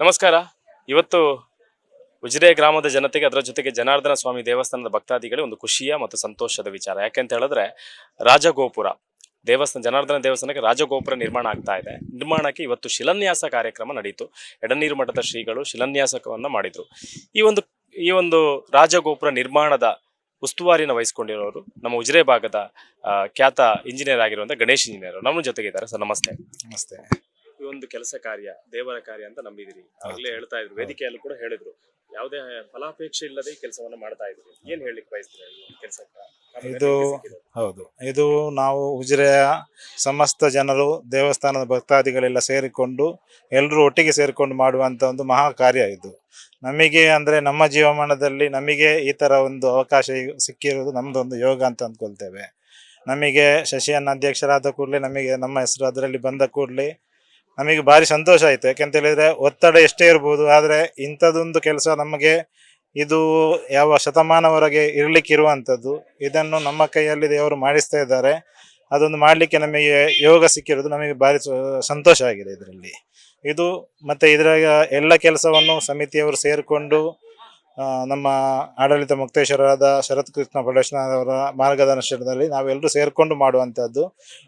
ನಮಸ್ಕಾರ. ಇವತ್ತು ಉಜಿರೆ ಗ್ರಾಮದ ಜನತೆಗೆ, ಅದರ ಜೊತೆಗೆ ಜನಾರ್ದನ ಸ್ವಾಮಿ ದೇವಸ್ಥಾನದ ಭಕ್ತಾದಿಗಳಿಗೆ ಒಂದು ಖುಷಿಯ ಮತ್ತು ಸಂತೋಷದ ವಿಚಾರ. ಯಾಕೆಂತ ಹೇಳಿದ್ರೆ, ರಾಜಗೋಪುರ ದೇವಸ್ಥಾನ, ಜನಾರ್ದನ ದೇವಸ್ಥಾನಕ್ಕೆ ರಾಜಗೋಪುರ ನಿರ್ಮಾಣ ಆಗ್ತಾ ಇದೆ. ನಿರ್ಮಾಣಕ್ಕೆ ಇವತ್ತು ಶಿಲಾನ್ಯಾಸ ಕಾರ್ಯಕ್ರಮ ನಡೆಯಿತು ಎಡನೀರು ಮಠದ ಶ್ರೀಗಳು ಶಿಲಾನ್ಯಾಸವನ್ನು ಮಾಡಿದರು. ಈ ಒಂದು ಈ ಒಂದು ರಾಜಗೋಪುರ ನಿರ್ಮಾಣದ ಉಸ್ತುವಾರಿನ ವಹಿಸಿಕೊಂಡಿರೋರು ನಮ್ಮ ಉಜಿರೆ ಭಾಗದ ಖ್ಯಾತ ಇಂಜಿನಿಯರ್ ಆಗಿರುವಂಥ ಗಣೇಶ್ ಇಂಜಿನಿಯರ್ ನಮ್ಮ ಜೊತೆಗಿದ್ದಾರೆ. ಸರ್, ನಮಸ್ತೆ. ನಮಸ್ತೆ. ಈ ಒಂದು ಕೆಲಸ ಕಾರ್ಯ ದೇವರ ಕಾರ್ಯ ಅಂತ ನಂಬಿದಿರಿ. ಆಗ್ಲೇ ಹೇಳ್ತಾ ಇದ್ರು ವೇದಿಕೆಯಲ್ಲೂ ಕೂಡ ಹೇಳಿದ್ರು. ಯಾವುದೇ ಫಲಾಪೇಕ್ಷೆ ಇಲ್ಲದೆ ಈ ಕೆಲಸವನ್ನ ಮಾಡ್ತಾ ಇದ್ರಿ. ಏನ್ ಹೇಳಲಿಕ್ಕೆ ಬಯಸ್ತೀರಾ ಈ ಕೆಲಸಕ್ಕೆ ಇದು ಹೌದು. ಇದು ನಾವು ಉಜಿರೆಯ ಸಮಸ್ತ ಜನರು ದೇವಸ್ಥಾನದ ಭಕ್ತಾದಿಗಳೆಲ್ಲ ಸೇರಿಕೊಂಡು ಎಲ್ಲರೂ ಒಟ್ಟಿಗೆ ಸೇರಿಕೊಂಡು ಮಾಡುವಂತ ಒಂದು ಮಹಾ ಕಾರ್ಯ ಇದು. ನಮಗೆ ಅಂದರೆ ನಮ್ಮ ಜೀವಮಾನದಲ್ಲಿ ನಮಗೆ ಈ ಥರ ಒಂದು ಅವಕಾಶ ಸಿಕ್ಕಿರೋದು ಸಿಕ್ಕಿರೋದು ನಮ್ಮದೊಂದು ಯೋಗ ಅಂತ ಅಂದ್ಕೊಳ್ತೇವೆ. ನಮಗೆ ಶಶಿಯನ್ನ ಅಧ್ಯಕ್ಷರಾದ ಕೂಡಲೇ ನಮಗೆ ನಮ್ಮ ಹೆಸರು ಅದರಲ್ಲಿ ಬಂದ ಕೂಡಲೇ ನಮಗೆ ಭಾರಿ ಸಂತೋಷ ಆಯಿತು. ಯಾಕೆಂತ ಹೇಳಿದರೆ ಒತ್ತಡ ಎಷ್ಟೇ ಇರ್ಬೋದು, ಆದರೆ ಇಂಥದ್ದೊಂದು ಕೆಲಸ ನಮಗೆ ಇದು ಯಾವ ಶತಮಾನವರೆಗೆ ಇರಲಿಕ್ಕೆ ಇರುವಂಥದ್ದು, ಇದನ್ನು ನಮ್ಮ ಕೈಯಲ್ಲಿ ದೇವರು ಮಾಡಿಸ್ತಾ ಇದ್ದಾರೆ. ಅದೊಂದು ಮಾಡಲಿಕ್ಕೆ ನಮಗೆ ಯೋಗ ಸಿಕ್ಕಿರೋದು ನಮಗೆ ಭಾರಿ ಸಂತೋಷ ಆಗಿದೆ ಇದರಲ್ಲಿ. ಇದು ಮತ್ತು ಇದರ ಎಲ್ಲ ಕೆಲಸವನ್ನು ಸಮಿತಿಯವರು ಸೇರಿಕೊಂಡು ನಮ್ಮ ಆಡಳಿತ ಮುಕ್ತೇಶ್ವರರಾದ ಶರತ್ ಕೃಷ್ಣ ಅವರ ಮಾರ್ಗದರ್ಶನದಲ್ಲಿ ನಾವೆಲ್ಲರೂ ಸೇರಿಕೊಂಡು ಮಾಡುವಂಥದ್ದು.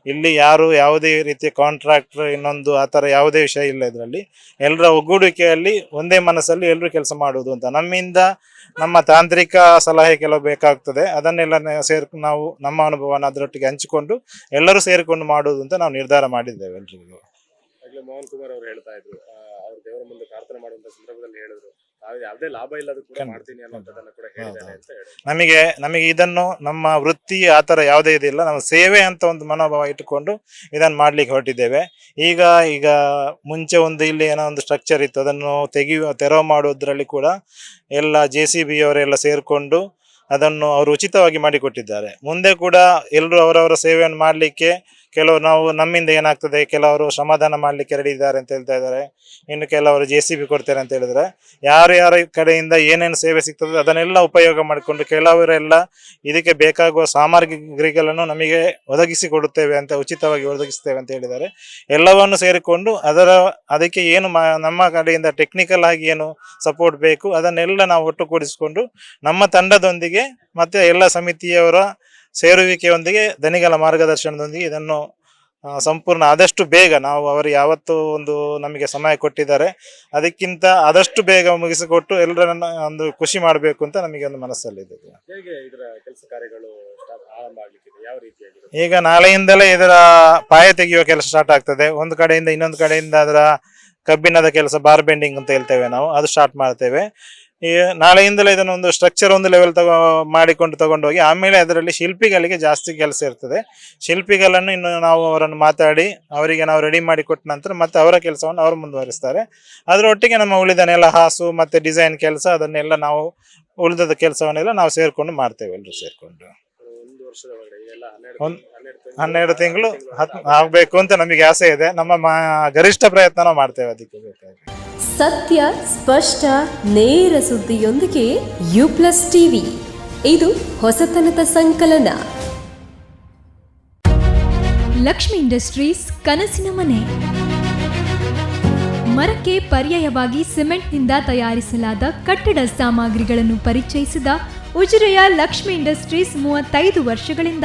ಇಲ್ಲಿ ಯಾರು ಯಾವುದೇ ರೀತಿಯ ಕಾಂಟ್ರಾಕ್ಟರ್ ಇನ್ನೊಂದು ಆ ಥರ ಯಾವುದೇ ವಿಷಯ ಇಲ್ಲ ಇದರಲ್ಲಿ. ಎಲ್ಲರ ಒಗ್ಗೂಡಿಕೆಯಲ್ಲಿ ಒಂದೇ ಮನಸ್ಸಲ್ಲಿ ಎಲ್ಲರೂ ಕೆಲಸ ಮಾಡುವುದು ಅಂತ. ನಮ್ಮಿಂದ ನಮ್ಮ ತಾಂತ್ರಿಕ ಸಲಹೆ ಕೆಲವು ಬೇಕಾಗ್ತದೆ. ಅದನ್ನೆಲ್ಲ ಸೇರಿ ಸೇರ್ ನಾವು ನಮ್ಮ ಅನುಭವನ ಅದರೊಟ್ಟಿಗೆ ಹಂಚಿಕೊಂಡು ಎಲ್ಲರೂ ಸೇರಿಕೊಂಡು ಮಾಡುವುದು ಅಂತ ನಾವು ನಿರ್ಧಾರ ಮಾಡಿದ್ದೇವೆ ಎಲ್ರಿಗೂ. ಆಗ್ಲೇ ಮೋಹನ್ ಕುಮಾರ್ ಅವರು ಹೇಳ್ತಾ ಇದ್ರು ಅವ್ರು ದೇವರ ಮುಂದೆ ಪ್ರಾರ್ಥನೆ ಮಾಡುವಂತ ಸಂದರ್ಭದಲ್ಲಿ ಹೇಳಿದ್ರು. ತಾವು ಯಾವುದೇ ಲಾಭ ಇಲ್ಲದ ಕೂಡ ಮಾಡ್ತೀನಿ ಅನ್ನೋದನ್ನ ಕೂಡ ಹೇಳಿದ್ದಾರೆ ಅಂತ ಹೇಳಿ ನಮಗೆ ನಮಗೆ ಇದನ್ನು ನಮ್ಮ ವೃತ್ತಿ ಆ ಥರ ಯಾವುದೇ ಇದಿಲ್ಲ. ನಾವು ಸೇವೆ ಅಂತ ಒಂದು ಮನೋಭಾವ ಇಟ್ಟುಕೊಂಡು ಇದನ್ನು ಮಾಡ್ಲಿಕ್ಕೆ ಹೊರಟಿದ್ದೇವೆ. ಈಗ ಈಗ ಮುಂಚೆ ಒಂದು ಇಲ್ಲಿ ಏನೋ ಒಂದು ಸ್ಟ್ರಕ್ಚರ್ ಇತ್ತು. ಅದನ್ನು ತೆಗೆಯುವ ತೆರವು ಮಾಡೋದ್ರಲ್ಲಿ ಕೂಡ ಎಲ್ಲ ಜೆ ಸಿ ಬಿ ಅವರೆಲ್ಲ ಸೇರಿಕೊಂಡು ಅದನ್ನು ಅವರು ಉಚಿತವಾಗಿ ಮಾಡಿಕೊಟ್ಟಿದ್ದಾರೆ. ಮುಂದೆ ಕೂಡ ಎಲ್ಲರೂ ಅವರವರ ಸೇವೆಯನ್ನು ಮಾಡಲಿಕ್ಕೆ ಕೆಲವರು ನಾವು ನಮ್ಮಿಂದ ಏನಾಗ್ತದೆ, ಕೆಲವರು ಸಮಾಧಾನ ಮಾಡಲಿಕ್ಕೆ ರೆಡಿ ಇದ್ದಾರೆ ಅಂತ ಹೇಳ್ತಾ ಇದ್ದಾರೆ. ಇನ್ನು ಕೆಲವರು ಜೆ ಸಿ ಬಿ ಕೊಡ್ತಾರೆ ಅಂತ ಹೇಳಿದ್ರೆ, ಯಾರು ಯಾರ ಕಡೆಯಿಂದ ಏನೇನು ಸೇವೆ ಸಿಗ್ತದೆ ಅದನ್ನೆಲ್ಲ ಉಪಯೋಗ ಮಾಡಿಕೊಂಡು ಕೆಲವರೆಲ್ಲ ಇದಕ್ಕೆ ಬೇಕಾಗುವ ಸಾಮಗ್ರಿಗಳನ್ನು ನಮಗೆ ಒದಗಿಸಿ ಕೊಡುತ್ತೇವೆ ಅಂತ, ಉಚಿತವಾಗಿ ಒದಗಿಸ್ತೇವೆ ಅಂತ ಹೇಳಿದ್ದಾರೆ. ಎಲ್ಲವನ್ನು ಸೇರಿಕೊಂಡು ಅದರ, ಅದಕ್ಕೆ ಏನು ನಮ್ಮ ಕಡೆಯಿಂದ ಟೆಕ್ನಿಕಲ್ ಆಗಿ ಏನು ಸಪೋರ್ಟ್ ಬೇಕು ಅದನ್ನೆಲ್ಲ ನಾವು ಒಟ್ಟುಗೂಡಿಸಿಕೊಂಡು ನಮ್ಮ ತಂಡದೊಂದಿಗೆ ಮತ್ತೆ ಎಲ್ಲ ಸಮಿತಿಯವರ ಸೇರುವಿಕೆಯೊಂದಿಗೆ ದನಿಗಳ ಮಾರ್ಗದರ್ಶನದೊಂದಿಗೆ ಇದನ್ನು ಸಂಪೂರ್ಣ ಆದಷ್ಟು ಬೇಗ ನಾವು ಅವರು ಯಾವತ್ತು ಒಂದು ನಮಗೆ ಸಮಯ ಕೊಟ್ಟಿದ್ದಾರೆ. ಅದಕ್ಕಿಂತ ಆದಷ್ಟು ಬೇಗ ಮುಗಿಸಿಕೊಟ್ಟು ಎಲ್ಲರನ್ನ ಒಂದು ಖುಷಿ ಮಾಡಬೇಕು ಅಂತ ನಮಗೆ ಒಂದು ಮನಸ್ಸಲ್ಲಿದೆ ಈಗ ನಾಳೆಯಿಂದಲೇ ಇದರ ಪಾಯ ತೆಗೆಯುವ ಕೆಲಸ ಸ್ಟಾರ್ಟ್ ಆಗ್ತದೆ. ಒಂದು ಕಡೆಯಿಂದ ಇನ್ನೊಂದು ಕಡೆಯಿಂದ ಅದರ ಕಬ್ಬಿಣದ ಕೆಲಸ ಬಾರ್ ಬೆಂಡಿಂಗ್ ಅಂತ ಹೇಳ್ತೇವೆ ನಾವು. ಅದು ಸ್ಟಾರ್ಟ್ ಮಾಡ್ತೇವೆ. ಈ ನಾಳೆಯಿಂದಲೇ ಇದನ್ನು ಒಂದು ಸ್ಟ್ರಕ್ಚರ್ ಒಂದು ಲೆವೆಲ್ ತಗೋ ಮಾಡಿಕೊಂಡು ತಗೊಂಡೋಗಿ ಆಮೇಲೆ ಅದರಲ್ಲಿ ಶಿಲ್ಪಿಗಳಿಗೆ ಜಾಸ್ತಿ ಕೆಲಸ ಇರ್ತದೆ. ಶಿಲ್ಪಿಗಳನ್ನು ಇನ್ನು ನಾವು ಅವರನ್ನು ಮಾತಾಡಿ ಅವರಿಗೆ ನಾವು ರೆಡಿ ಮಾಡಿ ಕೊಟ್ಟ ನಂತರ ಮತ್ತೆ ಅವರ ಕೆಲಸವನ್ನು ಅವರು ಮುಂದುವರಿಸ್ತಾರೆ. ಅದರೊಟ್ಟಿಗೆ ನಮ್ಮ ಉಳಿದನೆಲ್ಲ ಹಾಸು ಮತ್ತೆ ಡಿಸೈನ್ ಕೆಲಸ ಅದನ್ನೆಲ್ಲ ನಾವು ಉಳಿದದ ಕೆಲಸವನ್ನೆಲ್ಲ ನಾವು ಸೇರ್ಕೊಂಡು ಮಾಡ್ತೇವೆ ಎಲ್ಲರೂ ಸೇರ್ಕೊಂಡು. ಒಂದು ಹನ್ನೆರಡು ತಿಂಗಳು ಹತ್ ಆಗ್ಬೇಕು ಅಂತ ನಮಗೆ ಆಸೆ ಇದೆ. ನಮ್ಮ ಮಾ- ಗರಿಷ್ಠ ಪ್ರಯತ್ನ ನಾವು ಮಾಡ್ತೇವೆ ಅದಕ್ಕೆ ಬೇಕಾಗಿ. ಸತ್ಯ ಸ್ಪಷ್ಟ ನೇರ ಸುದ್ದಿಯೊಂದಿಗೆ ಯು ಪ್ಲಸ್ ಟಿವಿ. ಇದು ಹೊಸತನದ ಸಂಕಲನ. ಲಕ್ಷ್ಮಿ ಇಂಡಸ್ಟ್ರೀಸ್ ಕನಸಿನ ಮನೆ. ಮರಕ್ಕೆ ಪರ್ಯಾಯವಾಗಿ ಸಿಮೆಂಟ್ನಿಂದ ತಯಾರಿಸಲಾದ ಕಟ್ಟಡ ಸಾಮಗ್ರಿಗಳನ್ನು ಪರಿಚಯಿಸಿದ ಉಜಿರೆಯ ಲಕ್ಷ್ಮಿ ಇಂಡಸ್ಟ್ರೀಸ್ ಮೂವತ್ತೈದು ವರ್ಷಗಳಿಂದ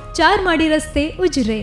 चार माड़ी रस्ते उजरे